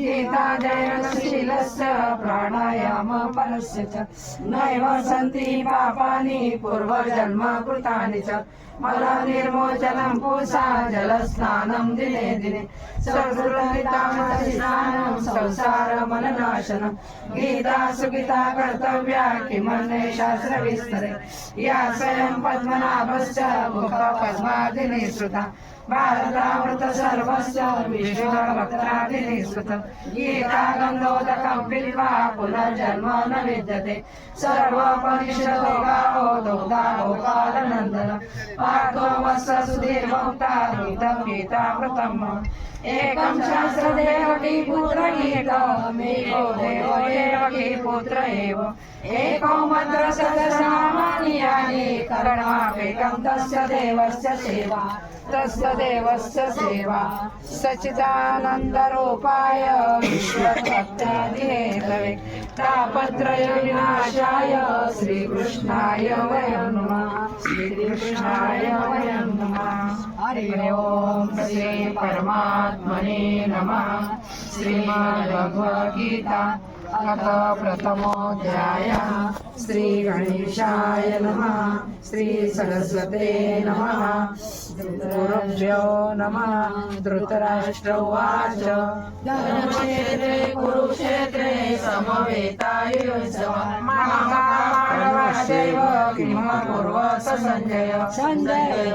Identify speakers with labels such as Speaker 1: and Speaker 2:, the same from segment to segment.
Speaker 1: गीताजयनशीलस्य प्राणायामपरस्य च। नैव सन्ति पापानि पूर्वजन्म कृतानि च। मलनिर्मोचनं पूषा जलस्नानं दिने दिने। स्नानं संसारमलनाशनं गीता सुगीता कर्तव्या किमन्ये शास्त्रविस्तरे या स्वयं पद्मनाभश्च मुखपद्मादिनी श्रुता भारतामृत सर्वस्य विश्ववक्त्रादिनी गीता गङ्गोदकं पित्वा पुनर्जन्म न विद्यते सर्वोपनिषदोगावो गावो कालनन्दनं पार्थो वस्य सुधीर्भोक्ता ऋतं गीतामृतं एकं शास्त्रदेवकी पुत्र गीतमेको देव देवकी पुत्र एव। एको मन्त्र सदसामानि यानि करणापेकं तस्य देवस्य सेवा तस्य देवस्य सेवा। सचिदानन्दरूपाय विश्वभक्त्यादिहेतवे तापत्रयविनाशाय श्रीकृष्णाय वयं नमः। श्रीकृष्णाय वयं नमः। हरि ओम्। श्री परमात्मने नमः। श्रीमद्भगवद्गीता अथ प्रथमोऽध्याय। श्रीगणेशाय नमः। श्रीसरस्वते नमः। गुरुभ्यो नमः। धृतराष्ट्र उवाच। धर्मक्षेत्रे कुरुक्षेत्रे समवेतायुत्सव महाभारतस्यैव किं कुर्वस सञ्जय
Speaker 2: सञ्जय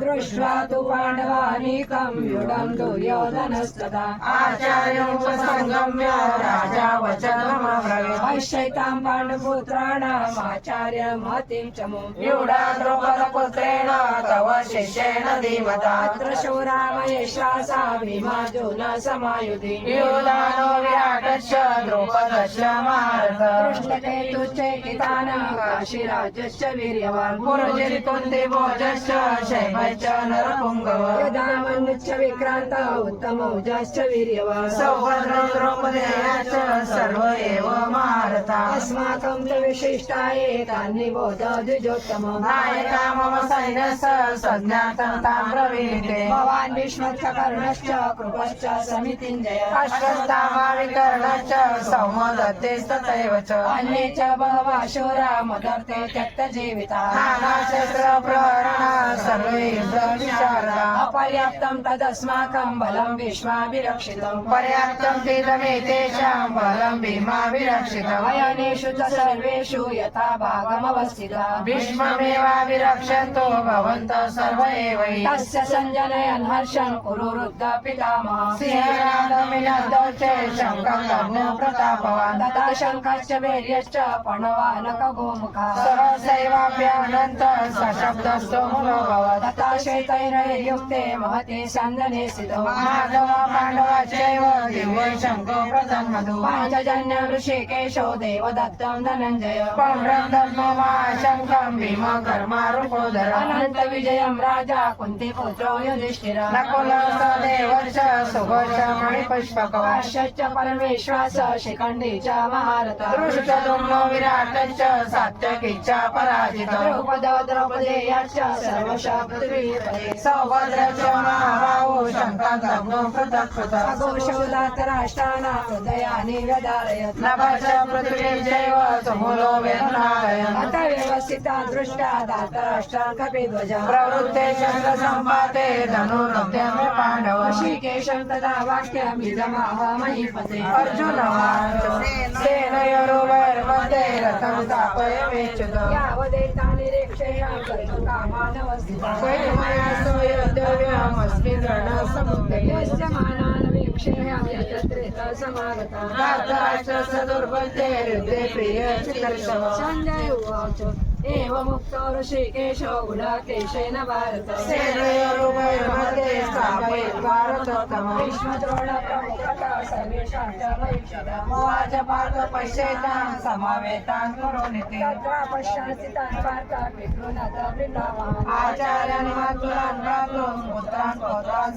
Speaker 2: दृष्ट्वा तु पाण्डवानीकं व्यूढं दुर्योधनस्तदा
Speaker 1: आचार्योपसङ्गम्य राजा वचनमब्रवीत्
Speaker 2: पश्यैतां पाण्डुपुत्राणाम् आचार्यमतिं च मुं
Speaker 1: व्यूढा द्रौपदपुत्रेण तव शिष्येण धीमता
Speaker 2: अत्र शौरामयश्वासा भीमार्जुन समायुधि
Speaker 1: व्यूधानो विराटश्च द्रौपदश्च महारथ
Speaker 2: दृष्टकेतुश्चैकितान काशीराजश्च वीर्यवान्
Speaker 1: पुरुजितुन्दिभोजश्च शैवश्च नरपुङ्गव
Speaker 2: यदामन्युच्च विक्रान्त उत्तमौजाश्च वीर्यवान्
Speaker 1: सौभद्रो द्रौपदेयाश्च सर्व एव महारथा
Speaker 2: अस्माकं च विशिष्टाये तान्निबोध द्विजोत्तम
Speaker 1: नायका मम सैन्यस्य सज्ञातं तां
Speaker 2: भवान् विष्णुत्कर्णश्च कृपश्च समितिञ्जय
Speaker 1: अश्वत्थामाविकर्णश्च सौमदत्तेस्तथैव च।
Speaker 2: अन्ये च बहवः शूरा
Speaker 1: सर्वे युद्धविशारदा
Speaker 2: अपर्याप्तं तदस्माकं बलं भीष्माभिरक्षितम्।
Speaker 1: पर्याप्तं तेषां बलं भीमाभिरक्षितम्।
Speaker 2: अयनेषु च सर्वेषु यथा भागमवस्थिता।
Speaker 1: भीष्ममेवाभिरक्षन्तो भवन्तः सर्व एव।
Speaker 2: तस्य सञ्जनयन् हर्षं कुरु रुद्ध पितामह।
Speaker 1: च लग्नो प्रतापवान्।
Speaker 2: तथा शङ्खश्च वीर्यश्च पणवानक गोमुखः
Speaker 1: सहसैवाभ्यानन्त सशब्दस्तो मुलोऽभवत्
Speaker 2: तथा श्वेतैर्युक्ते महते सन्दने स्थितौ
Speaker 1: माधव पाण्डवाश्चैव दिव्य शङ्खो प्रतन्मधु
Speaker 2: पाञ्चजन्य ऋषिकेशो देवदत्तं धनञ्जय।
Speaker 1: पौण्ड्रं धर्मो महाशङ्खं भीम कर्मारूपोदर
Speaker 2: अनन्त विजयं राजा कुन्तीपुत्रो युधिष्ठिर।
Speaker 1: नकुलः सदेवश्च सुघोष मणिपुष्पकवान्
Speaker 2: काश्यश्च परमेश्वास शिखण्डी च महारथ।
Speaker 1: दृष्टदुम्नो विराटश्च सात्यकिच्च पराजितौ।
Speaker 2: द्रौपद द्रौपदेयाश्च सर्वशः पृथ्वीपते
Speaker 1: सौभद्र च महाबाहो शङ्खदग्नो पृथक् पृथक्
Speaker 2: अघोषौ दातराष्ट्राणां हृदयानि व्यधारयत् अत व्यवस्थिता दृष्टा दातराष्ट्रान् कपिध्वजा
Speaker 1: प्रवृत्ते शस्त्रसम्पाते धनुरुद्यमे
Speaker 2: ऋषिकेशं तदा वाक्यमिदमाह महीपते
Speaker 1: रथं
Speaker 2: कर्तुकामानवस्थिता
Speaker 1: स्वयमया
Speaker 2: यस्य मानान् वीक्षया यतत्रेता समागता
Speaker 1: धातराष्ट्रस्य दुर्बुद्धे युद्धे प्रियचिकर्षव
Speaker 2: सञ्जय उवाच. एवमुक्तो ऋषिकेशो गुडाकेशेन भारत
Speaker 1: पार्थ पश्येतान् समवेतान् कुरुनिति
Speaker 2: तत्र वृन्दावान्
Speaker 1: आचार्यान् मातुलान् भ्रातॄन् पुत्रान् पौत्रान्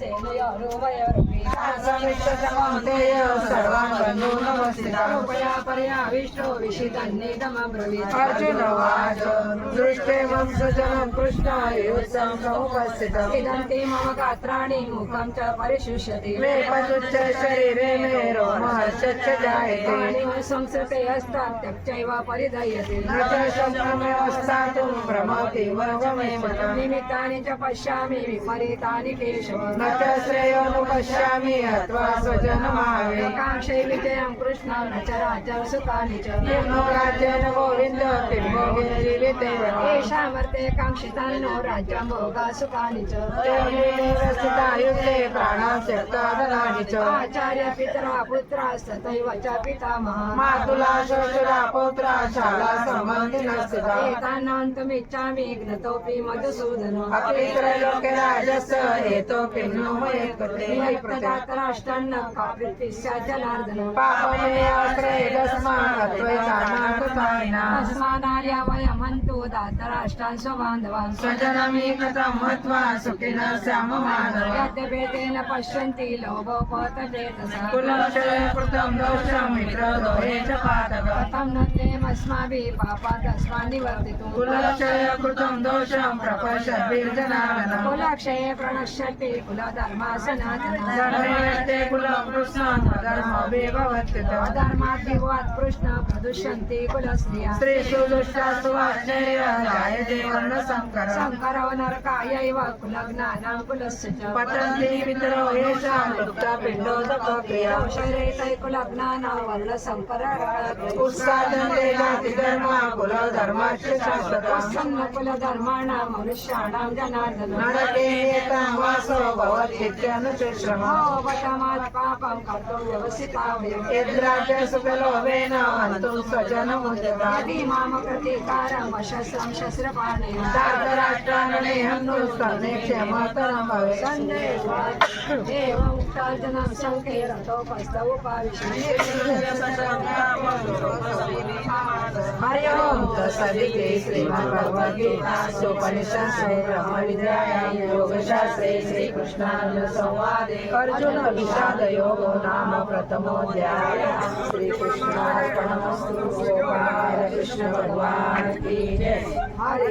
Speaker 2: सेनयोरुभयोरपि
Speaker 1: सर्वान् नमस्तिता
Speaker 2: कृपया पर्याविष्टो विशिर तन्निदमब्रवीत्
Speaker 1: अर्जुन युत्सं समुपस्थितम्
Speaker 2: इदं ते मम गात्राणि मुखं च परिशुष्यति
Speaker 1: मे पशुच्च शरीरे मे जायते
Speaker 2: परिधयते
Speaker 1: न च भ्रमति वर्गमे मतम्
Speaker 2: निमित्तानि च पश्यामि विपरीतानि केशव।
Speaker 1: न च श्रेयोनुपश्यामि अथवा स्वजनमावे।
Speaker 2: काङ्क्षे विजयं कृष्ण न च राज्यं सुखानि च
Speaker 1: किं गोविन्द
Speaker 2: काङ्क्षितान्नो राज्यं भोगा सुखानि च
Speaker 1: च
Speaker 2: आचार्य पितरा पुत्रास्तथैव च पितामहा
Speaker 1: मातुला श्वशुरा पौत्रा शाला सम्बन्धिनः
Speaker 2: एतान्नान्तमिच्छामि घ्नतोऽपि मधुसूदन
Speaker 1: अपि त्रैलोक्य राजस्य हेतोऽपि नो मये कृते
Speaker 2: तस्मादार्या वयमन्तु दातराष्ट्रान् स्वबान्धवान्
Speaker 1: स्वजनमीकृतं मत्वा सुखिनः स्याम मानव
Speaker 2: यद्यपेतेन पश्यन्ति लोभोपतचेतसा।
Speaker 1: कुलक्षये कृतं दोषं मित्रद्रोहे च पातक।
Speaker 2: कथं
Speaker 1: दोषं प्रपश्यद्भिर्जनार्दन।
Speaker 2: कुलक्षये प्रणश्यति कुलधर्मा सनातना
Speaker 1: कुलं कृष्णं धर्मविभवत्युत
Speaker 2: कृष्ण प्रदुष्यन्ति कुलस्त्रिया।
Speaker 1: स्त्रीषु दुष्टासु वाच्चर्य जायते
Speaker 2: नरकायैव कुलज्ञानां कुलस्य च
Speaker 1: पतन्ति पितरो येषां उत्सादन्ते जातिधर्मा कुलधर्माश्च शाश्वता।
Speaker 2: उत्सन्न कुलधर्माणां मनुष्याणां जनार्दन।
Speaker 1: नरके एतां वासो भवतीत्यनुचश्रमः
Speaker 2: भवतमात् पापं कर्तुं व्यवसिता वयम्
Speaker 1: यद्राज्य सुखलोभेन हन्तुं स्वजनमुद्यता
Speaker 2: यदि माम प्रतीकारं अशस्त्रं शस्त्रपाणेन
Speaker 1: धार्तराष्ट्राननेहं स्तन्ने क्षमतरं भवेत्
Speaker 2: सन्देह एवं उक्तार्जनं शङ्के रथोपस्थ उपाविशति
Speaker 1: हरि ओं तत्सदिति श्रीमद्भगवद्गीतासूपनिषत्सु ब्रह्मविद्यायां योगशास्त्रे श्रीकृष्णार्जुनसंवादे अर्जुन विषादयोगो नाम प्रथमोऽध्यायः। श्रीकृष्णार्पणमस्तु गोपाल कृष्ण भगवान् की जय।
Speaker 2: हरे